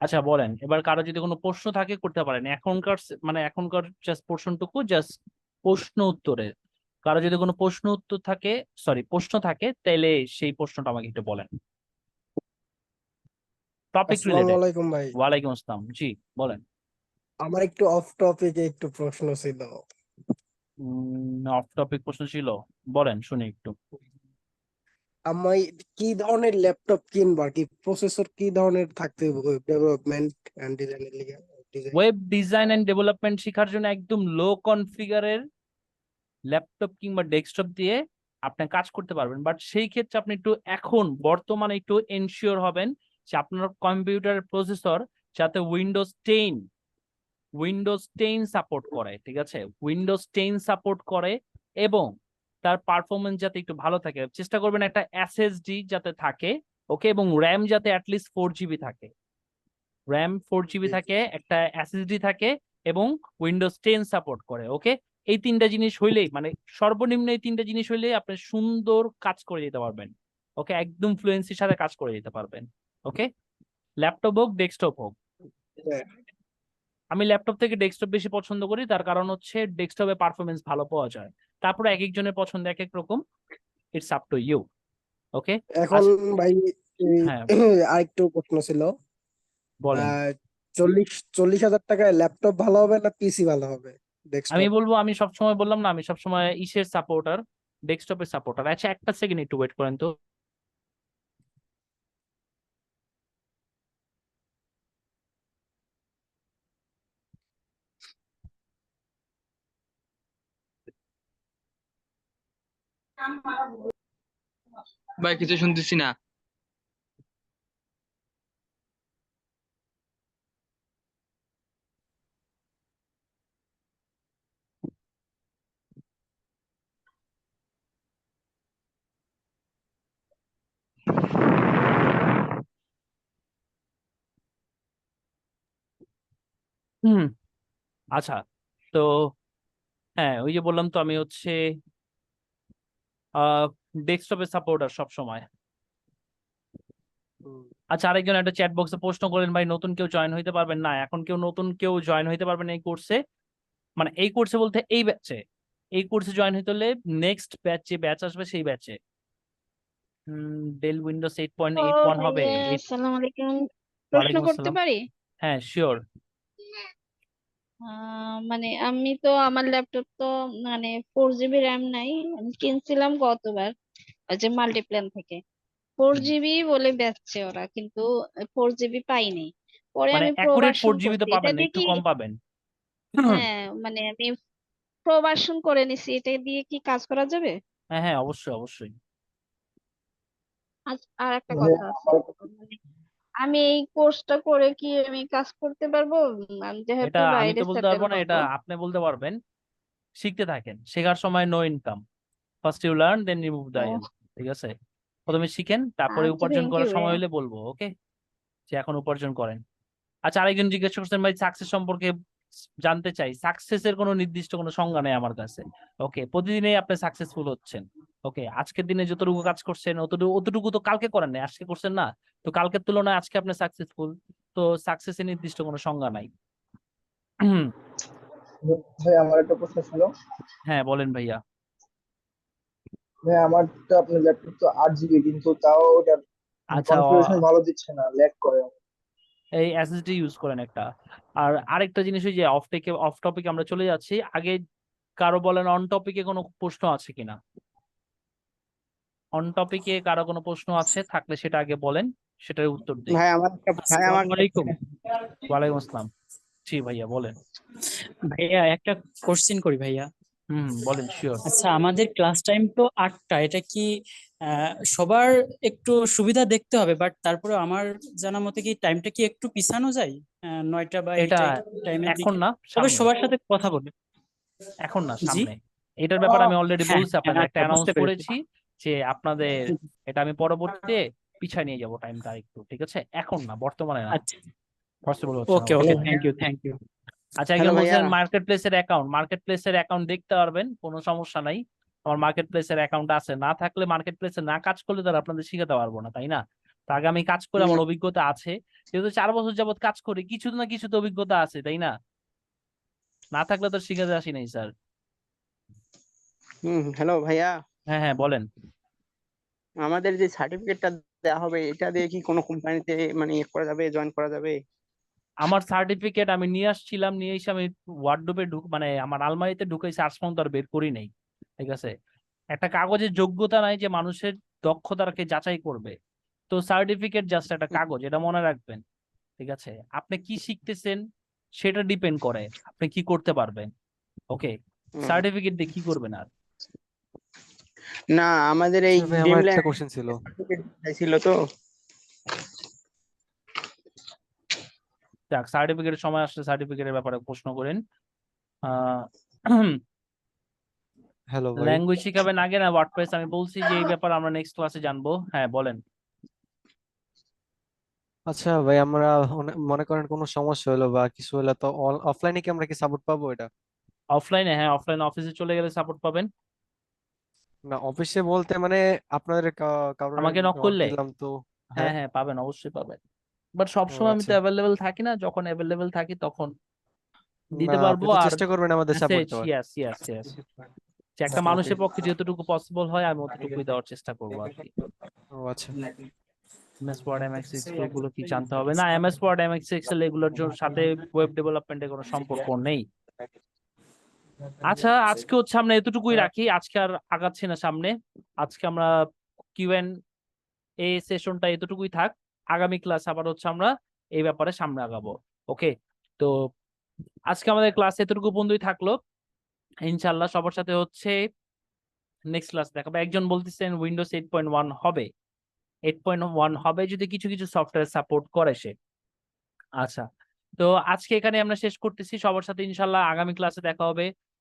আচ্ছা বলেন। এবার কারও যদি কোনো প্রশ্ন থাকে করতে পারেন। এখনকার মানে এখনকার জাস্ট পোর্শনটুকু জাস্ট প্রশ্ন উত্তরের কারও যদি কোনো প্রশ্ন উত্তর থাকে সরি প্রশ্ন থাকে তাহলে সেই প্রশ্নটা আমাকে একটু বলেন। টপিক আলাইকুম ভাই। ওয়ালাইকুম আসসালাম। জি বলেন। আমার একটু অফ টপিকে একটু প্রশ্ন ছিল। অফ টপিক প্রশ্ন ছিল। বলেন শুনি একটু। আমি কি ধরনের ল্যাপটপ কিনবো আর কি? প্রসেসর কি ধরনের থাকতে হবে ডেভেলপমেন্ট এন্ড ডিজাইনের লিগে? ওয়েব ডিজাইন এন্ড ডেভেলপমেন্ট শেখার জন্য একদম লো কনফিগারের ল্যাপটপ কিংবা ডেস্কটপ দিয়ে আপনি কাজ করতে পারবেন। বাট সেই ক্ষেত্রে আপনি একটু এখন, বর্তমানে একটু এনশিওর হবেন যে আপনার কম্পিউটারের প্রসেসর যাতে Windows ten Windows ten support করে, ঠিক আছে? উইন্ডোজ টেন সাপোর্ট করে এবং তার পারফরমেন্স যাতে একটু ভালো থাকে। চেষ্টা করবেন একটা এসএসডি যাতে থাকে ওকে এবং র্যাম যাতে অ্যাটলিস্ট ফোর জিবি থাকে। র্যাম ফোর জিবি থাকে একটা এসএসডি থাকে এবং উইন্ডোজ টেন সাপোর্ট করে ওকে এই তিনটা জিনিস হইলেই মানে সর্বনিম্ন এই তিনটা জিনিস হইলেই আপনি সুন্দর কাজ করে যেতে পারবেন ওকে একদম ফ্লুয়েন্সির সাথে কাজ করে যেতে পারবেন ওকে ল্যাপটপ হোক ডেস্কটপ হোক। আমি ল্যাপটপ থেকে ডেস্কটপ বেশি পছন্দ করি তার কারণ হচ্ছে ডেস্কটপে পারফরমেন্স ভালো পাওয়া যায়। তারপরে এক একজনের পছন্দ এক এক রকম it's up to you okay এখন ভাই হ্যাঁ। আরেকটু প্রশ্ন ছিল। চল্লিশ চল্লিশ হাজার টাকায় ল্যাপটপ ভালো হবে না পিসি ভালো হবে? আমি বলব আমি সবসময় বললাম না আমি সবসময় ইসের সাপোর্টার ডেস্কটপের সাপোর্টার আচ্ছা একটা সেকেন্ড একটু ওয়েট করেন তো। ভাই কিছু শুনতেছি না। হুম আচ্ছা। তো হ্যাঁ ওই যে বললাম তো আমি হচ্ছে আহ ডেস্কটপের সাপোর্টার সব সময়। আচ্ছা আরেকজন একটা চ্যাট বক্সে প্রশ্ন করলেন ভাই নতুন কেউ জয়েন হইতে পারবেন? না এখন কেউ নতুন কেউ জয়েন হইতে পারবেন এই কোর্সে মানে এই কোর্সে বলতে এই ব্যাচে এই কোর্সে জয়েন হইতে হলে নেক্সট ব্যাচ যে ব্যাচ আসবে সেই ব্যাচে Dell Windows eight point eight one হবে। আসসালামু আলাইকুম। প্রশ্ন করতে পারি? হ্যাঁ শিওর আহ, মানে আমি তো আমার ল্যাপটপ তো মানে ফোর জিবি র্যাম নাই। আমি কিনছিলাম গতবার ওই যে মাল্টিপ্ল্যান থেকে। ফোর জিবি বলে বেচছে ওরা কিন্তু ফোর জিবি পাইনি। পরে মানে আমি pro accurate four version GB তো করছি। এটা পাবেন না দিয়ে একটু কি কম পাবেন। হ্যাঁ মানে আমি প্রো ভার্সন করে নিছি। এটা দিয়ে কি কাজ করা যাবে? হ্যাঁ হ্যাঁ অবশ্যই অবশ্যই। আচ্ছা, আর একটা কথা আছে। মানে আমি এই কোর্সটা করে কি আমি কাজ করতে পারব? উম, আমি যেহেতু এটা আমি বাইরে তো বলতে পারব না এটা হব আপনি বলতে পারবেন। শিখতে থাকেন শেখার সময় no income first you learn then remove the ও ঠিক আছে? প্রথমে শিখেন তারপরে আচ্ছা উপার্জন থ্যাংক করার ইউ সময় হলে বলব ওকে যে এখন উপার্জন করেন। আচ্ছা আরেকজন জিজ্ঞেস করছেন ভাই সাকসেস সম্পর্কে জানতে চাই। সাকসেসের কোনো নির্দিষ্ট কোনো সংজ্ঞা নেই আমার কাছে। ওকে প্রতিদিনই আপনি সাকসেসফুল হচ্ছেন। ওকে আজকের দিনে যতটুকু কাজ করছেন অতটুকু অতটুকু তো কালকে করেন নাই আজকে করছেন না। তো কালকের তুলনায় আজকে আপনি সাকসেসফুল তো সাকসেসের নির্দিষ্ট কোনো সংজ্ঞা নাই। ভাই আমার একটা প্রশ্ন ছিল হ্যাঁ বলেন ভাইয়া। ভাই আমার তো আপনার ল্যাপটপ তো আট জিবি কিন্তু তাও ওটার আচ্ছা কনফিগারেশন ভালো দিচ্ছে না ল্যাগ করে। এই এসএসডি ইউজ করেন একটা। আর আরেকটা জিনিস ওই যে অফ টেকে অফ টপিকে আমরা চলে যাচ্ছি। আগে কারও বলেন অন টপিকে কোনো প্রশ্ন আছে কিনা? অন টপিকে কারও কোনো প্রশ্ন আছে থাকলে সেটা আগে বলেন সেটার উত্তর দিই ভাই আমার একটা ভাই আমার আলাইকুম। ওয়ালাইকুম আসসালাম। জি ভাইয়া বলেন। ভাইয়া একটা কোশ্চেন করি ভাইয়া। হুম বলেন শিওর আচ্ছা আমাদের ক্লাস টাইম তো আটটা এটা কি আহ, সবার একটু সুবিধা দেখতে হবে বাট তারপরে আমার জানা মতে কি টাইমটা কি একটু পিছানো যায়? আহ, নয়টা বা এটা এইটা টাইমের এখন দিকে? না তবে সবার সাথে কথা বলে। এখন না জি। সামনে। এটার ব্যাপারে আমি অলরেডি হ্যাঁ বলছি হ্যাঁ আপনাদের একটা আচ্ছা অ্যানাউন্স করেছি। যে আপনাদের এটা আমি পরবর্তীতে পিছায় নিয়ে যাব টাইমটা একটু ঠিক আছে? এখন না বর্তমানে না। আচ্ছা। পসিবল হচ্ছে okay okay thank you thank you আচ্ছা একজন বলছেন মার্কেট প্লেসের অ্যাকাউন্ট মার্কেট প্লেসের অ্যাকাউন্ট দেখতে পারবেন কোনো সমস্যা নাই। আমার মার্কেট প্লেসের অ্যাকাউন্ট আছে। না থাকলে মার্কেট প্লেসে না কাজ করলে তারা আপনাদের শিখাতে পারব না তাই না? তা আগে আমি কাজ করে আমার অভিজ্ঞতা আছে। যেহেতু চার বছর যাবত কাজ করি কিছু না কিছু তো অভিজ্ঞতা আছে তাই না? না থাকলে তো শিখাতে আসি নাই স্যার। হুম হ্যালো ভাইয়া। হ্যাঁ হ্যাঁ বলেন। আমাদের যে সার্টিফিকেটটা দেওয়া হবে এটা দিয়ে কি কোনো কোম্পানিতে মানে ইয়ে করা যাবে জয়েন করা যাবে? আমার সার্টিফিকেট আমি নিয়ে আসছিলাম নিয়ে এসে আমি ওয়ার্ডরোবে ঢুক মানে আমার আলমারিতে ঢুকাইছি আজ পর্যন্ত আর বের করি নাই ঠিক আছে? একটা কাগজের যোগ্যতা নাই যে মানুষের দক্ষতাকে যাচাই করবে। তো সার্টিফিকেট জাস্ট একটা কাগজ এটা মনে রাখবেন ঠিক আছে? আপনি কি শিখতেছেন সেটা ডিপেন্ড করে আপনি কি করতে পারবেন ওকে সার্টিফিকেট দিয়ে কি করবেন আর? না আমাদের এই ড্রিমল্যান্ড কোশ্চেন ছিল। ছিল তো। যাক সার্টিফিকেটের সময় আসলে সার্টিফিকেটের ব্যাপারে প্রশ্ন করেন। আহ হ্যালো ভাই। ল্যাঙ্গুয়েজ শিখাবেন আগে না ওয়ার্ডপ্রেস আমি বলছি যে এই ব্যাপারে আমরা নেক্সট ক্লাসে জানব। হ্যাঁ বলেন। আচ্ছা ভাই আমরা মনে করেন কোনো সমস্যা হলো বা কিছু হলো তো অফলাইনে কি আমরা কি সাপোর্ট পাবো এটা? অফলাইনে হ্যাঁ অফলাইন অফিসে চলে গেলে সাপোর্ট পাবেন। না অফিসে বলতে মানে আপনাদের কা- কারোর আমাকে knock knock করলে? দিলাম তো। হ্যাঁ হ্যাঁ। হ্যাঁ পাবেন অবশ্যই পাবেন। বাট সবসময় আমি তো আচ্ছা। অ্যাভেলেবেল থাকি না যখন অ্যাভেলেবেল থাকি তখন। দিতে না, পারব আপনি তো আর চেষ্টা করবেন আমাদের সাপোর্ট দেওয়ার। ইয়েস ইয়েস ইয়েস যে একটা মানুষের পক্ষে যতটুকু পসিবল হয় আমি অতটুকুই দেওয়ার চেষ্টা করব আর কি। ও আচ্ছা। এমএস ওয়ার্ড এমএক্স এক্সেল এগুলো কি জানতে হবে? না এমএস ওয়ার্ড এমএক্স এক্সেল এগুলোর জন্য সাথে ওয়েব ডেভেলপমেন্টের কোনো সম্পর্ক নেই। আচ্ছা আজকে হচ্ছে আমরা এতটুকুই রাখি। আজকে আর আগাচ্ছি না সামনে। আজকে আমরা কিউ এন এ সেশনটা এতটুকুই থাক। আগামী ক্লাস আবার হচ্ছে আমরা এই ব্যাপারে সামনে আগাবো। ওকে তো আজকে আমাদের ক্লাস এতটুকু বন্ধুই থাকল। ইনশাল্লাহ সবার সাথে হচ্ছে নেক্সট ক্লাস দেখাবো। একজন বলতেছেন উইন্ডোজ এইট পয়েন্ট ওয়ান হবে। এইট পয়েন্ট ওয়ান হবে যদি কিছু কিছু সফটওয়্যার সাপোর্ট করে সে। আচ্ছা তো আজকে এখানে আমরা শেষ করতেছি। সবার সাথে ইনশাল্লাহ আগামী ক্লাসে দেখা হবে।